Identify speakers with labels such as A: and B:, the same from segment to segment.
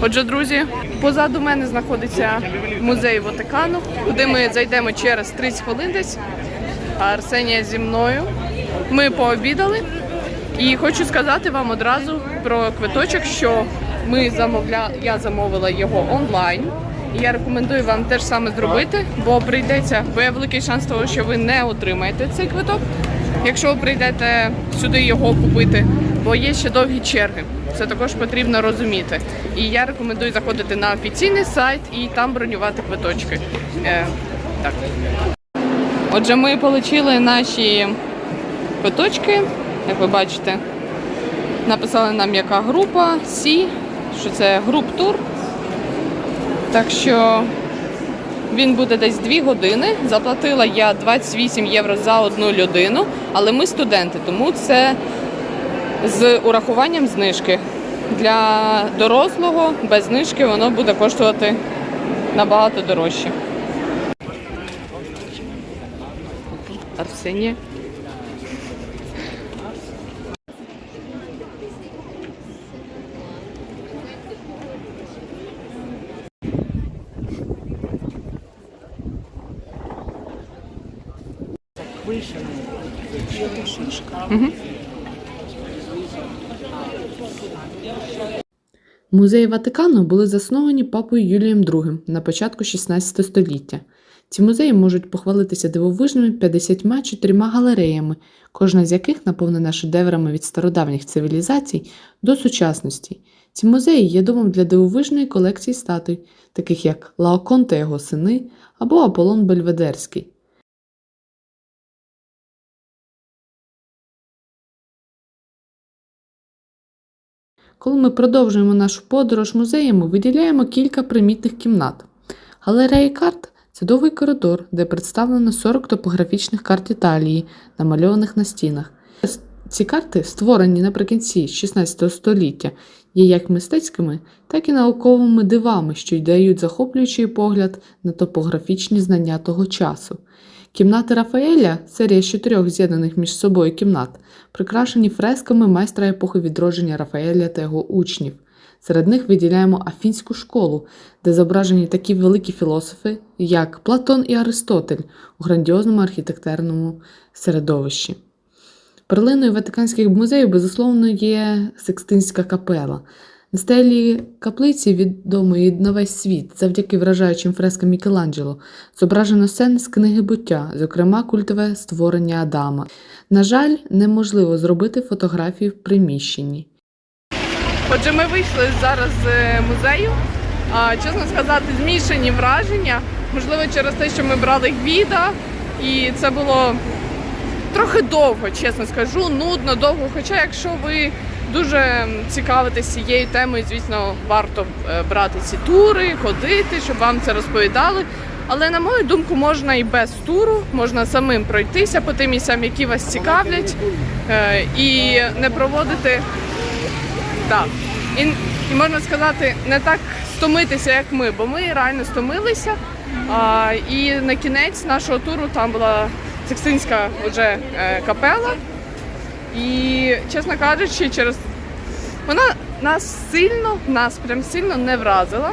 A: Отже, друзі, позаду мене знаходиться музей Ватикану, куди ми зайдемо через 30 хвилин десь. Арсенія зі мною. Ми пообідали. І хочу сказати вам одразу про квиточок, що ми замовля... я замовила його онлайн. І я рекомендую вам теж саме зробити, бо прийдеться, бо є великий шанс того, що ви не отримаєте цей квиток, якщо ви прийдете сюди його купити, бо є ще довгі черги. Це також потрібно розуміти. І я рекомендую заходити на офіційний сайт і там бронювати квиточки. Е, так. Отже, ми отримали наші квиточки, як ви бачите. Написали нам, яка група Сі, що це груп-тур. Так що він буде десь 2 години. Заплатила я 28 євро за одну людину, але ми студенти, тому це з урахуванням знижки. Для дорослого без знижки воно буде коштувати набагато дорожче. Арсенія.
B: Музеї Ватикану були засновані папою Юлієм II на початку 16 століття. Ці музеї можуть похвалитися дивовижними 54 галереями, кожна з яких наповнена шедеврами від стародавніх цивілізацій до сучасності. Ці музеї є домом для дивовижної колекції статуй, таких як Лаокон та його сини або Аполлон Бельведерський. Коли ми продовжуємо нашу подорож музеями, виділяємо кілька примітних кімнат. Галерея карт це довгий коридор, де представлено 40 топографічних карт Італії, намальованих на стінах. Ці карти, створені наприкінці 16 століття, є як мистецькими, так і науковими дивами, що й дають захоплюючий погляд на топографічні знання того часу. Кімнати Рафаеля, серія з чотирьох з'єднаних між собою кімнат, прикрашені фресками майстра епохи відродження Рафаеля та його учнів. Серед них виділяємо Афінську школу, де зображені такі великі філософи, як Платон і Аристотель у грандіозному архітектурному середовищі. Перлиною Ватиканських музеїв, безусловно, є Секстинська капела. Стелі каплиці, відомої на весь світ, завдяки вражаючим фрескам Мікеланджело, зображено сцени з книги буття, зокрема культове створення Адама. На жаль, неможливо зробити фотографії в приміщенні.
A: Отже, ми вийшли зараз з е, музею. А, чесно сказати, змішані враження. Можливо, через те, що ми брали гвіда, і це було трохи довго, чесно скажу, нудно, довго. Хоча, якщо ви дуже м, цікавитесь цією темою, звісно, варто е, брати ці тури, ходити, щоб вам це розповідали. Але на мою думку, можна і без туру, можна самим пройтися по тим місцям, які вас цікавлять, е, і не проводити так. І, і можна сказати, не так стомитися, як ми, бо ми реально стомилися. А, і на кінець нашого туру там була Секстинська вже е, капела. І, чесно кажучи, через вона нас сильно, нас прям сильно не вразила.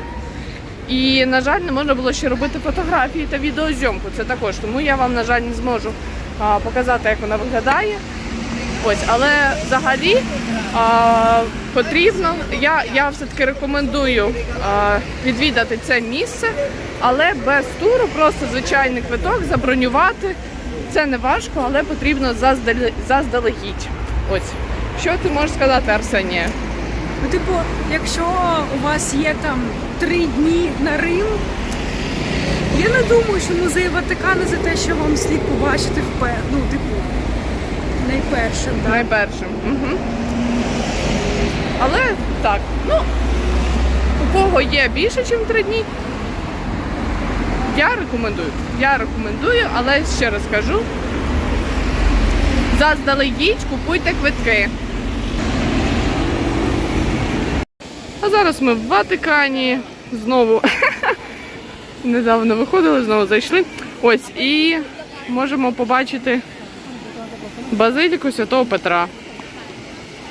A: І, на жаль, не можна було ще робити фотографії та відеозйомку. Це також. Тому я вам, на жаль, не зможу а, показати, як вона виглядає. Ось, але взагалі а, потрібно. Я, я все-таки рекомендую а, відвідати це місце, але без туру, просто звичайний квиток забронювати. Це не важко, але потрібно заздале- заздалегідь. Ось. Що ти можеш сказати, Арсенія?
C: Ну, типу, якщо у вас є там три дні на Рим, я не думаю, що музей Ватикану за те, що вам слід побачити впер... ну, типу, найпершим. Да?
A: Найпершим. Угу. Але так, ну, у кого є більше, ніж три дні, я рекомендую. Я рекомендую, але ще раз кажу, заздалегідь купуйте квитки. А зараз ми в Ватикані знову недавно виходили, знову зайшли. Ось і можемо побачити Базиліку Святого Петра.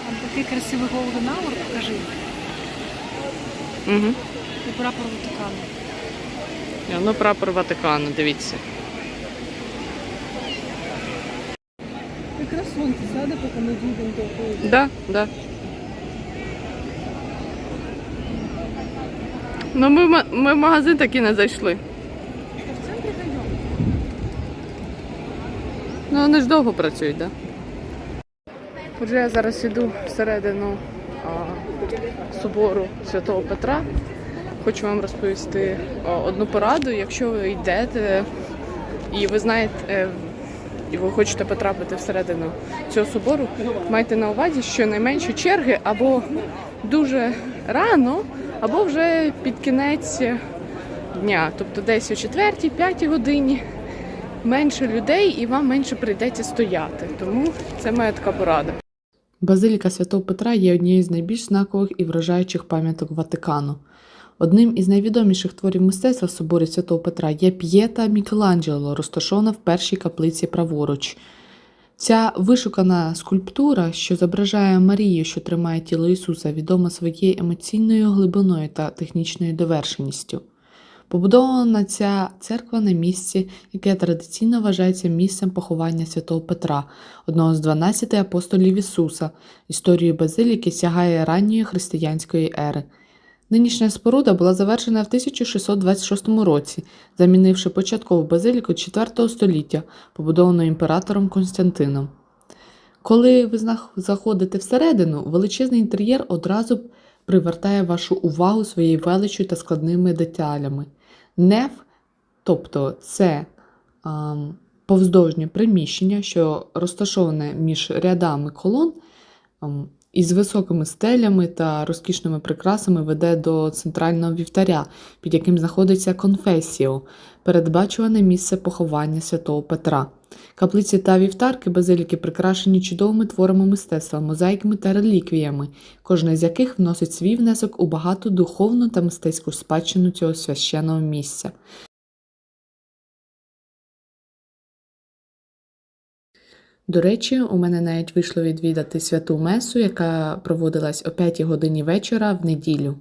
C: Там такий красивий голубий навор, покажи.
A: Угу.
C: І прапор Ватикану.
A: Ну, прапор Ватикану, дивіться.
C: Якраз сонце сяде, поки ми дійдемо до того.
A: Да, да. Ну, ми, в ма- ми в магазин таки не зайшли.
C: В центрі даємо.
A: Ну, вони ж довго працюють, так? Отже, я зараз іду всередину а, собору Святого Петра. Хочу вам розповісти одну пораду. Якщо ви йдете і ви знаєте, е, і ви хочете потрапити всередину цього собору, майте на увазі, що найменші черги або дуже рано, або вже під кінець дня, тобто десь о 4-5 годині менше людей і вам менше прийдеться стояти. Тому це моя така порада.
B: Базиліка Святого Петра є однією з найбільш знакових і вражаючих пам'яток Ватикану. Одним із найвідоміших творів мистецтва в соборі Святого Петра є п'єта Мікеланджело, розташована в першій каплиці праворуч. Ця вишукана скульптура, що зображає Марію, що тримає тіло Ісуса, відома своєю емоційною глибиною та технічною довершеністю. Побудована ця церква на місці, яке традиційно вважається місцем поховання святого Петра, одного з 12 апостолів Ісуса. Історію базиліки сягає ранньої християнської ери. Нинішня споруда була завершена в 1626 році, замінивши початкову базиліку 4 століття, побудовану імператором Константином. Коли ви заходите всередину, величезний інтер'єр одразу привертає вашу увагу своєю величчю та складними деталями. Неф, тобто це ам, повздовжнє приміщення, що розташоване між рядами колон, ам, із високими стелями та розкішними прикрасами веде до центрального вівтаря, під яким знаходиться конфесіо, передбачуване місце поховання святого Петра. Каплиці та вівтарки базиліки прикрашені чудовими творами мистецтва, мозаїками та реліквіями, кожна з яких вносить свій внесок у багату духовну та мистецьку спадщину цього священного місця. До речі, у мене навіть вийшло відвідати святу месу, яка проводилась о 5 годині вечора в неділю.